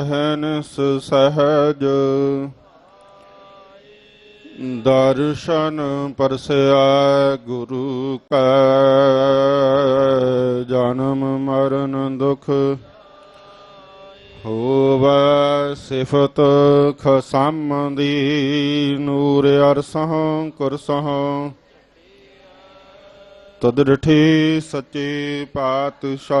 ਅਹਨਸ ਸਹਜ। ਦਰਸ਼ਨ ਪਰਸਿਆ ਗੁਰੂ ਕੈ। ਜਨਮ ਮਰਨ ਦੁਖ ਹੋਵੈ ਸਿਫਤ ਖਸਮ ਦੀ ਨੂਰ ਅਰਸਹ ਕੁਰਸਹ। ਤਦਰਠੀ ਸੱਚੇ ਪਾਤਸ਼ਾਹ।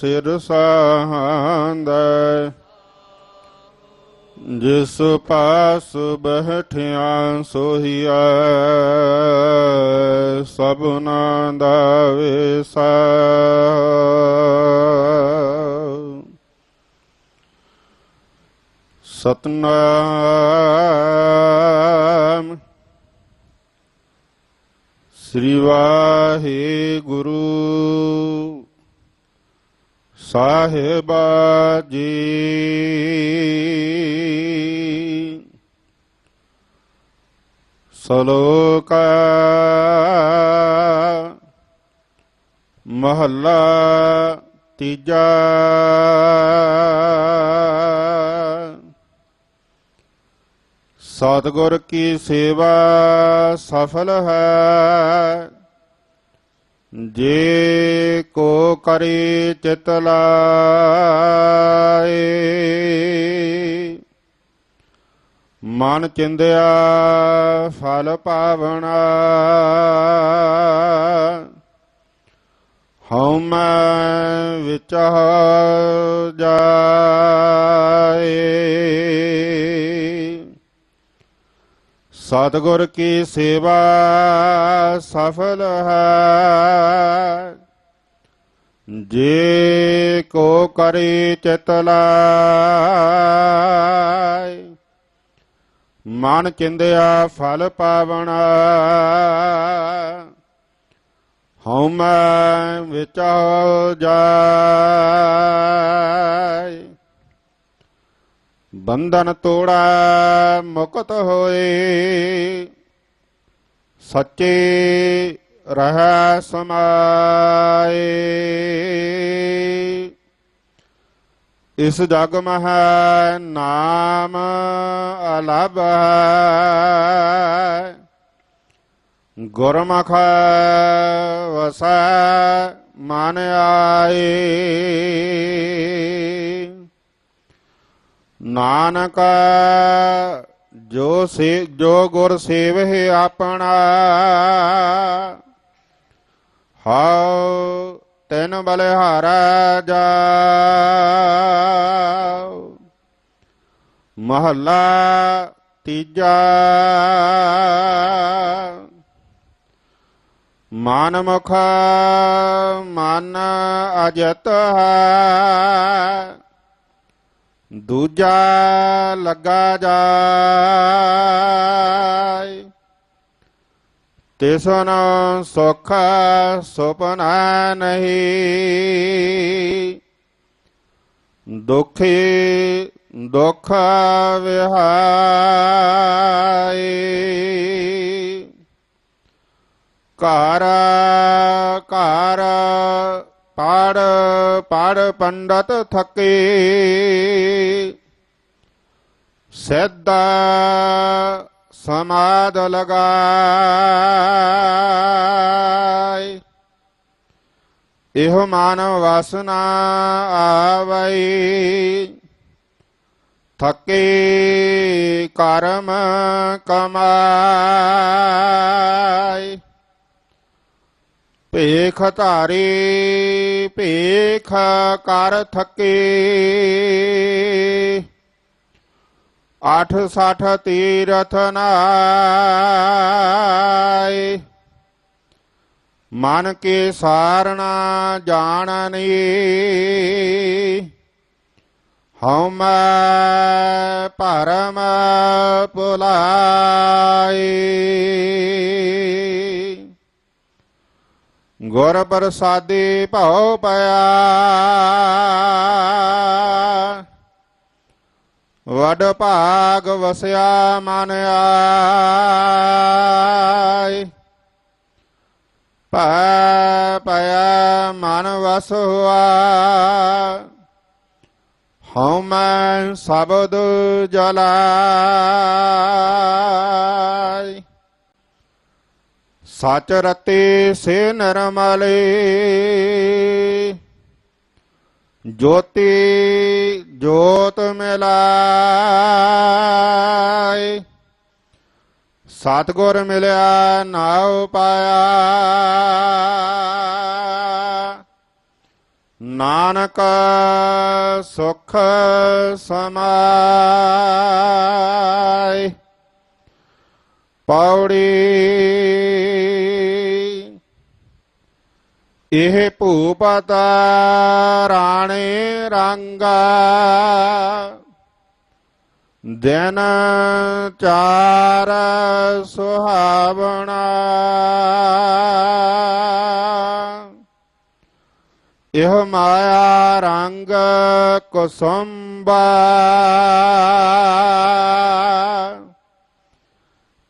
ਸਿਰ ਸਾਹਾਂਦਾ ਜਿਸ ਪਾਸ ਬਹਿਠਿਆ ਸੋਹੀਆ ਸਭਨਾ ਦਾ ਵੇਸਾ ਸਤਨਾਮ ਸ੍ਰੀ ਵਾਹਿਗੁਰੂ ਸਾਹਿਬਾ ਜੀ ਸਲੋਕ ਮਹੱਲਾ ਤੀਜਾ। ਸਤਿਗੁਰ ਕੀ ਸੇਵਾ ਸਫਲ ਹੈ? ਜੇ ਕੋ ਕਰੇ ਚਿਤ ਲਾਏ, ਮਨ ਚਿੰਦਿਆ ਫਲ ਪਾਵਣਾ, ਹਉ ਮੈਂ ਵਿੱਚ ਜਾਏ। ਸਤਿਗੁਰ ਕੀ ਸੇਵਾ ਸਫਲ ਹੈ ਜੇ ਕੋ ਕਰੇ ਚਿਤ ਲਾਇ ਮਨ ਚਿੰਦਿਆ ਫਲ ਪਾਵਣਾ। ਹਉ ਮੈਂ ਵਿੱਚ ਬੰਧਨ ਤੋੜਾ ਮੁਕਤ ਹੋਏ, ਸੱਚੇ ਰਹਿ ਸਮਾਏ ਇਸ ਜਗ ਮਹ ਨਾਮ ਅਲਭ ਹੈ। ਗੁਰਮੁਖ ਵਸੈ ਮਨ ਆਏ ਨਾਨਕ ਜੋ ਸੇ ਜੋ ਗੁਰ ਸੇਵਹਿ ਆਪਣਾ ਹਉ ਤੈਨ ਬਲਿਹਾਰਾ ਜਾਉ। ਮਹੱਲਾ ਤੀਜਾ। ਮਨ ਮੁਖ ਮਨ ਅਜਤ ਹੈ। ਦੂਜਾ ਲੱਗਾ ਜਾਏ। ਤਿਸਨ ਸੁਖ ਸੁਪਨਾ ਨਹੀਂ। ਦੁਖੀ ਦੁਖ ਵਿਹਾਈ। ਘਰ ਘਰ ਪੜ ਪੜ ਪੰਡਤ ਥਕੇ। ਸਿੱਧਾ ਸਮਾਦ ਲਗਾਈ। ਇਹੋ ਮਾਨਵ ਵਾਸਨਾ ਆਵਈ। ਥਕੇ ਕਰਮ ਕਮਾਈ। ਭੇਖ ਧਾਰੀ ਭੇਖ ਕਰ ਥਕੇ। ਆਠ ਸਾਠ ਤੀਰਥ ਨਾਏ ਮਨ ਕੇ ਸਾਰਣਾ ਜਾਣਨੀ ਹਉ ਮੈਂ ਭਰਮ ਭੁਲਾਈ ਗੁਰ ਪ੍ਰਸਾਦੀ ਭਉ ਪਿਆ। ਵਡ ਭਾਗ ਵਸਿਆ ਮਨ ਆਈ। ਪੈ ਪਿਆ ਮਨ ਵਸ ਹੁਆ ਹਉ ਮੈਂ ਸ਼ਬਦ ਜਲਾਈ। ਸਚ ਰਤੇ ਸੇ ਨਰਮਲੇ। ਜੋਤੀ ਜੋਤ ਮਿਲਾਈ ਸਤਗੁਰ ਮਿਲਿਆ ਨਾਉ ਪਾਇਆ। ਨਾਨਕ ਸੁਖ ਸਮਾਈ ਪੌੜੀ ਇਹ ਭੂਪਤ ਰਾਣੇ ਰੰਗਾ ਦਿਨ ਚਾਰ ਸੁਹਾਵਣਾ। ਇਹ ਮਾਇਆ ਰੰਗ ਕੁਸੁੰਬਾ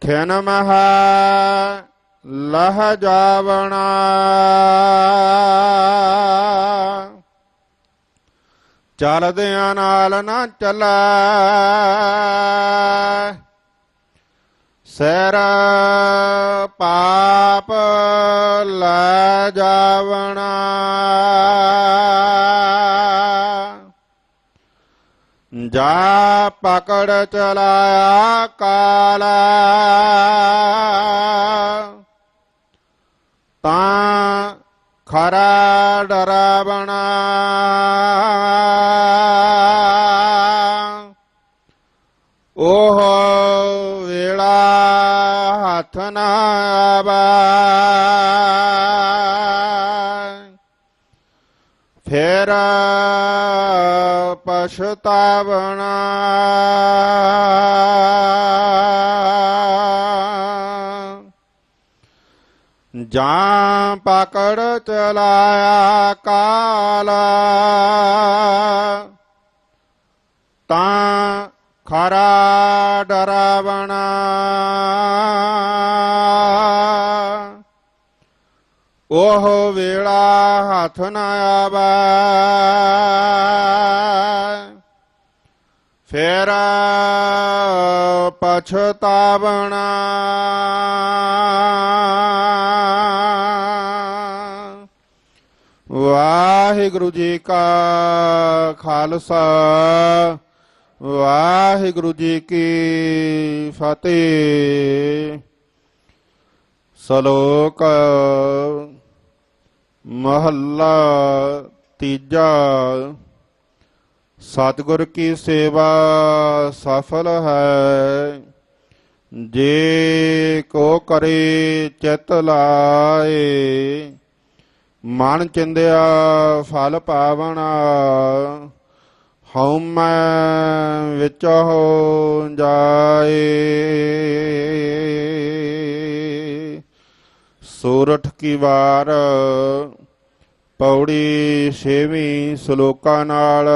ਖਿਨ ਮਹਾ ਲਹ ਜਾਵਣਾ। ਚਲਦਿਆਂ ਨਾਲ ਨਾ ਚਲਾ। ਸਰ ਪਾਪ ਲੈ ਜਾਵਣਾ। ਜਾ ਪਕੜ ਚਲਾਇਆ ਕਾਲਾ ਤਾਂ ਖਰਾ ਡਰਾਵਣਾ ਉਹ ਵੇਲਾ ਹੱਥ ਨਾ ਆਵਾ ਜਾਂ ਪਕੜ ਚਲਾਇਆ ਕਾਲਾ ਤਾਂ ਖਰਾ ਡਰਾਵਣਾ। ਉਹ ਵੇਲਾ ਹੱਥ ਨਾ ਆਵਾ ਫੇਰਾ ਪਛਤਾਵਣਾ। ਵਾਹਿਗੁਰੂ ਜੀ ਕਾ ਖਾਲਸਾ ਵਾਹਿਗੁਰੂ ਜੀ ਕੀ ਫਤਿਹ। ਸ਼ਲੋਕ ਮਹੱਲਾ ਤੀਜਾ। ਸਤਿਗੁਰ ਕੀ ਸੇਵਾ ਸਫਲ ਹੈ? ਜੇ ਕੋ ਕਰੇ ਚਿਤ ਲਾਏ, ਮਨ ਚਿੰਦਿਆ ਫਲ ਪਾਵਣਾ, ਹਉ ਮੈਂ ਵਿੱਚ ਹੋ ਜਾਏ। ਸੂਰਠ ਕੀ ਵਾਰ ਪੌੜੀ ਛੇਵੀਂ ਸ਼ਲੋਕਾਂ ਨਾਲ।